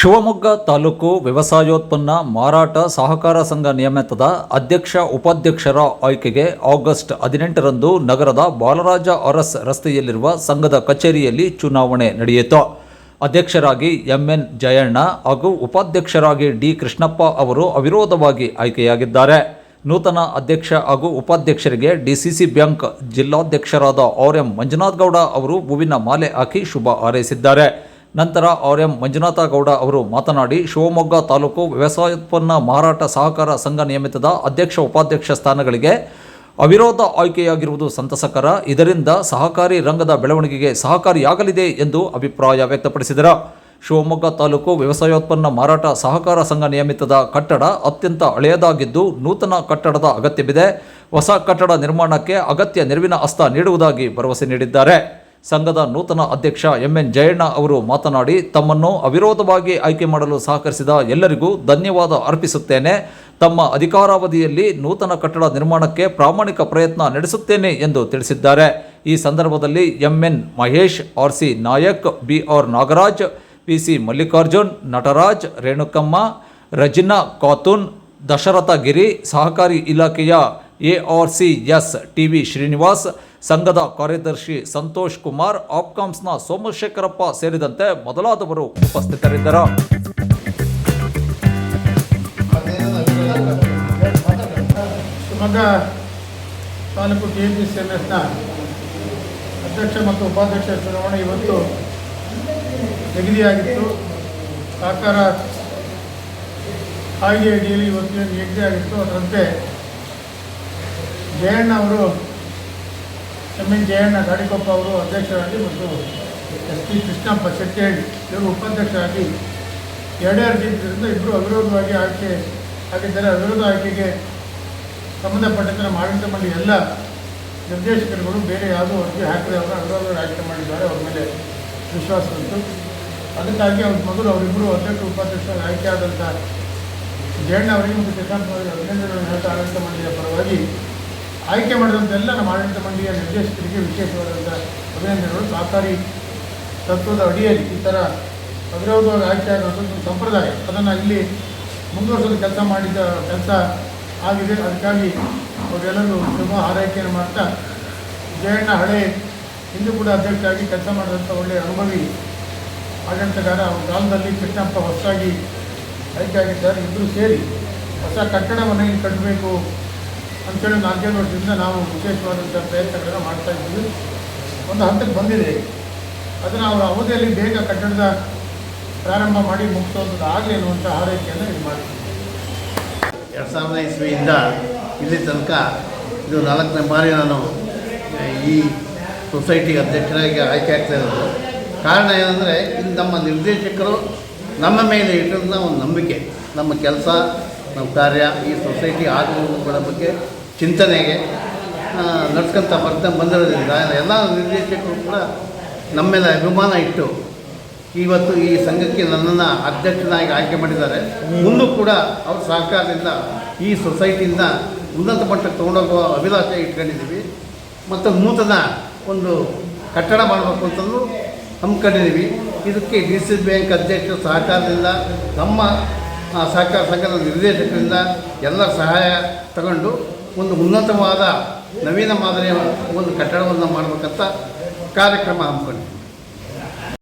ಶಿವಮೊಗ್ಗ ತಾಲೂಕು ವ್ಯವಸಾಯೋತ್ಪನ್ನ ಮಾರಾಟ ಸಹಕಾರ ಸಂಘ ನಿಯಮಿತದ ಅಧ್ಯಕ್ಷ ಉಪಾಧ್ಯಕ್ಷರ ಆಯ್ಕೆಗೆ ಆಗಸ್ಟ್ ಹದಿನೆಂಟರಂದು ನಗರದ ಬಾಲರಾಜ ಅರಸ್ ರಸ್ತೆಯಲ್ಲಿರುವ ಸಂಘದ ಕಚೇರಿಯಲ್ಲಿ ಚುನಾವಣೆ ನಡೆಯಿತು. ಅಧ್ಯಕ್ಷರಾಗಿ ಎಂಎನ್ ಜಯಣ್ಣ ಹಾಗೂ ಉಪಾಧ್ಯಕ್ಷರಾಗಿ ಡಿ ಕೃಷ್ಣಪ್ಪ ಅವರು ಅವಿರೋಧವಾಗಿ ಆಯ್ಕೆಯಾಗಿದ್ದಾರೆ. ನೂತನ ಅಧ್ಯಕ್ಷ ಹಾಗೂ ಉಪಾಧ್ಯಕ್ಷರಿಗೆ ಡಿಸಿಸಿ ಬ್ಯಾಂಕ್ ಜಿಲ್ಲಾಧ್ಯಕ್ಷರಾದ ಆರ್ ಎಂ ಮಂಜುನಾಥ್ ಗೌಡ ಅವರು ಹೂವಿನ ಮಾಲೆ ಹಾಕಿ ಶುಭ ಹಾರೈಸಿದ್ದಾರೆ. ನಂತರ ಆರ್ ಎಂ ಮಂಜುನಾಥ ಗೌಡ ಅವರು ಮಾತನಾಡಿ, ಶಿವಮೊಗ್ಗ ತಾಲೂಕು ವ್ಯವಸಾಯೋತ್ಪನ್ನ ಮಾರಾಟ ಸಹಕಾರ ಸಂಘ ನಿಯಮಿತದ ಅಧ್ಯಕ್ಷ ಉಪಾಧ್ಯಕ್ಷ ಸ್ಥಾನಗಳಿಗೆ ಅವಿರೋಧ ಆಯ್ಕೆಯಾಗಿರುವುದು ಸಂತಸಕರ. ಇದರಿಂದ ಸಹಕಾರಿ ರಂಗದ ಬೆಳವಣಿಗೆಗೆ ಸಹಕಾರಿಯಾಗಲಿದೆ ಎಂದು ಅಭಿಪ್ರಾಯ ವ್ಯಕ್ತಪಡಿಸಿದರು. ಶಿವಮೊಗ್ಗ ತಾಲೂಕು ವ್ಯವಸಾಯೋತ್ಪನ್ನ ಮಾರಾಟ ಸಹಕಾರ ಸಂಘ ನಿಯಮಿತದ ಕಟ್ಟಡ ಅತ್ಯಂತ ಹಳೆಯದಾಗಿದ್ದು, ನೂತನ ಕಟ್ಟಡದ ಅಗತ್ಯವಿದೆ. ಹೊಸ ಕಟ್ಟಡ ನಿರ್ಮಾಣಕ್ಕೆ ಅಗತ್ಯ ನೆರವಿನ ಹಸ್ತ ನೀಡುವುದಾಗಿ ಭರವಸೆ ನೀಡಿದ್ದಾರೆ. ಸಂಘದ ನೂತನ ಅಧ್ಯಕ್ಷ ಎಂಎನ್ ಜಯಣ್ಣ ಅವರು ಮಾತನಾಡಿ, ತಮ್ಮನ್ನು ಅವಿರೋಧವಾಗಿ ಆಯ್ಕೆ ಮಾಡಲು ಸಹಕರಿಸಿದ ಎಲ್ಲರಿಗೂ ಧನ್ಯವಾದ ಅರ್ಪಿಸುತ್ತೇನೆ. ತಮ್ಮ ಅಧಿಕಾರಾವಧಿಯಲ್ಲಿ ನೂತನ ಕಟ್ಟಡ ನಿರ್ಮಾಣಕ್ಕೆ ಪ್ರಾಮಾಣಿಕ ಪ್ರಯತ್ನ ನಡೆಸುತ್ತೇನೆ ಎಂದು ತಿಳಿಸಿದ್ದಾರೆ. ಈ ಸಂದರ್ಭದಲ್ಲಿ MN Mahesh R C Nayak, BR Nagaraj P C Mallikarjun, Nataraj, Renukamma, Rajina Khatoon Dasharatha Giri ಸಹಕಾರಿ ಇಲಾಖೆಯ ಎಆರ್ಸಿಎಸ್ ಟಿವಿ ಶ್ರೀನಿವಾಸ್, ಸಂಘದ ಕಾರ್ಯದರ್ಶಿ ಸಂತೋಷ್ ಕುಮಾರ್ ಆಪ್ಕಾಮ್ಸ್ನ ಸೋಮಶೇಖರಪ್ಪ ಸೇರಿದಂತೆ ಮೊದಲಾದವರು ಉಪಸ್ಥಿತರಿದ್ದರು. Shivamogga taluk T M P C M ಎಸ್ನ ಅಧ್ಯಕ್ಷ ಮತ್ತು ಉಪಾಧ್ಯಕ್ಷ ಚುನಾವಣೆ ಇವತ್ತು ನಿಗದಿಯಾಗಿತ್ತು. ಸಹಕಾರ ಕಾಯ್ದೆ ಅಡಿಯಲ್ಲಿ ಇವತ್ತು ನಿಗದಿಯಾಗಿತ್ತು. ಅದರಂತೆ ಜಯಣ್ಣ ಅವರು ಎಂ ಎನ್ ಜಯಣ್ಣ ಗಾಡಿಕೊಪ್ಪ ಅವರು ಅಧ್ಯಕ್ಷರಾಗಿ ಮತ್ತು ಎಸ್ ಪಿ ಕೃಷ್ಣಪ್ಪ ಶೆಟ್ಟಿಹಳ್ಳಿ ಇವರು ಉಪಾಧ್ಯಕ್ಷರಾಗಿ ಎರಡೇ ಅರ್ಜಿ ಇದ್ದರಿಂದ ಇಬ್ಬರು ಅವಿರೋಧವಾಗಿ ಆಯ್ಕೆ ಆಗಿದ್ದಾರೆ. ಅವಿರೋಧ ಆಯ್ಕೆಗೆ ಸಂಬಂಧಪಟ್ಟಂತೆ ನಮ್ಮ ಆಡಳಿತ ಮಂಡಳಿ ಎಲ್ಲ ನಿರ್ದೇಶಕರುಗಳು ಬೇರೆ ಯಾವುದೋ ಅರ್ಜಿ ಹಾಕಿದ್ರೆ ಅವರು ಅವಿರೋಧ ಆಯ್ಕೆ ಮಾಡಿದ್ದಾರೆ. ಅವ್ರ ಮೇಲೆ ವಿಶ್ವಾಸ ಉಂಟು. ಅದಕ್ಕಾಗಿ ಅವ್ರ ಮೊದಲು ಅವರಿಬ್ಬರು ಅಧ್ಯಕ್ಷ ಉಪಾಧ್ಯಕ್ಷರಾಗಿ ಆಯ್ಕೆ ಆದಂಥ ಜಯಣ್ಣ ಅವರಿಗೆ ಮತ್ತು ಕೃಷ್ಣಪ್ಪ ಅವರಿಗೆ ಅಭಿನಂದನೆಗಳನ್ನು ಹೇಳ್ತಾ ಆಡಳಿತ ಮಂಡಳಿಯ ಪರವಾಗಿ ಆಯ್ಕೆ ಮಾಡಿದಂಥ ಎಲ್ಲ ನಮ್ಮ ಆಡಳಿತ ಮಂಡಳಿಯ ನಿರ್ದೇಶಕರಿಗೆ ವಿಶೇಷವಾದಂಥ ಅಭಿನಂದನೆಗಳು. ಸಹಕಾರಿ ತತ್ವದ ಅಡಿಯಲ್ಲಿ ಈ ಥರ ಅವಿರೋಧವಾಗಿ ಆಯ್ಕೆ ಆಗುವಂಥದ್ದು ಸಂಪ್ರದಾಯ, ಅದನ್ನು ಇಲ್ಲಿ ಮುಂದುವರಿಸಲು ಕೆಲಸ ಮಾಡಿದ ಕೆಲಸ ಆಗಿದೆ. ಅದಕ್ಕಾಗಿ ಅವರೆಲ್ಲರೂ ತುಂಬ ಆರೈಕೆಯನ್ನು ಮಾಡ್ತಾ ಜಯಣ್ಣ ಹಳೆ ಹಿಂದೂ ಕೂಡ ಅಧ್ಯಕ್ಷರಾಗಿ ಕೆಲಸ ಮಾಡಿದಂಥ ಒಳ್ಳೆಯ ಅನುಭವಿ ಆಡಳಿತಗಾರ, ಅವ್ರ ಕಾಲದಲ್ಲಿ ಕೃಷ್ಣಪ್ಪ ಹೊಸದಾಗಿ ಆಯ್ಕೆ ಆಗಿದ್ದಾರೆ. ಇಬ್ಬರು ಸೇರಿ ಹೊಸ ಕಟ್ಟಡವನ್ನು ಇಲ್ಲಿ ಕಟ್ಟಬೇಕು ಅಂತೇಳಿ ನಾಲ್ಕೇ ವರ್ಷದಿಂದ ನಾವು ವಿಶೇಷವಾದಂಥ ಪ್ರಯತ್ನಗಳನ್ನು ಮಾಡ್ತಾ ಇದ್ದೀವಿ. ಒಂದು ಹಂತಕ್ಕೆ ಬಂದಿದೆ. ಅದನ್ನು ಅವರ ಅವಧಿಯಲ್ಲಿ ಬೇಗ ಕಟ್ಟಡದ ಪ್ರಾರಂಭ ಮಾಡಿ ಮುಗಿಸೋದು ಆಗಲಿ ಅನ್ನುವಂಥ ಆರೈಕೆಯನ್ನು ಇದು ಮಾಡ್ತೀವಿ. ಎರಡು ಸಾವಿರದ ಇಸ್ವಿಯಿಂದ ಇಲ್ಲಿ ತನಕ ಇದು ನಾಲ್ಕನೇ ಬಾರಿ ನಾನು ಈ ಸೊಸೈಟಿ ಅಧ್ಯಕ್ಷರಾಗಿ ಆಯ್ಕೆ ಆಗ್ತಾ ಇರೋದು. ಕಾರಣ ಏನಂದರೆ ಇದು ನಮ್ಮ ನಿರ್ದೇಶಕರು ನಮ್ಮ ಮೇಲೆ ಇಟ್ಟಿರೋದನ್ನ ಒಂದು ನಂಬಿಕೆ, ನಮ್ಮ ಕೆಲಸ ನಮ್ಮ ಕಾರ್ಯ ಈ ಸೊಸೈಟಿ ಆಗುಗಳ ಬಗ್ಗೆ ಚಿಂತನೆಗೆ ನಡ್ಸ್ಕೊಂತ ಬರ್ತಾ ಬಂದಿರೋದ್ರಿಂದ ಎಲ್ಲ ನಿರ್ದೇಶಕರು ಕೂಡ ನಮ್ಮ ಮೇಲೆ ಅಭಿಮಾನ ಇಟ್ಟು ಇವತ್ತು ಈ ಸಂಘಕ್ಕೆ ನನ್ನನ್ನು ಅಧ್ಯಕ್ಷನಾಗಿ ಆಯ್ಕೆ ಮಾಡಿದ್ದಾರೆ. ಮುಂದೂ ಕೂಡ ಅವ್ರ ಸಹಕಾರದಿಂದ ಈ ಸೊಸೈಟಿಯಿಂದ ಉನ್ನತ ಮಟ್ಟಕ್ಕೆ ತೊಗೊಂಡೋಗುವ ಅಭಿಲಾಷೆ ಇಟ್ಕೊಂಡಿದ್ದೀವಿ. ಮತ್ತು ನೂತನ ಒಂದು ಕಟ್ಟಡ ಮಾಡಬೇಕು ಅಂತಂದು ಹಮ್ಮಿಕೊಂಡಿದ್ದೀವಿ. ಇದಕ್ಕೆ ಡಿ ಸಿ ಬ್ಯಾಂಕ್ ಅಧ್ಯಕ್ಷರ ಸಹಕಾರದಿಂದ ನಮ್ಮ ಸಹಕಾರ ಸಂಘದ ನಿರ್ದೇಶಕರಿಂದ ಎಲ್ಲ ಸಹಾಯ ತಗೊಂಡು ಒಂದು ಉನ್ನತವಾದ ನವೀನ ಮಾದರಿಯ ಒಂದು ಕಟ್ಟಡವನ್ನು ಮಾಡಬೇಕಂತ ಕಾರ್ಯಕ್ರಮ ಹಮ್ಮಿಕೊಂಡಿದ್ದೀವಿ.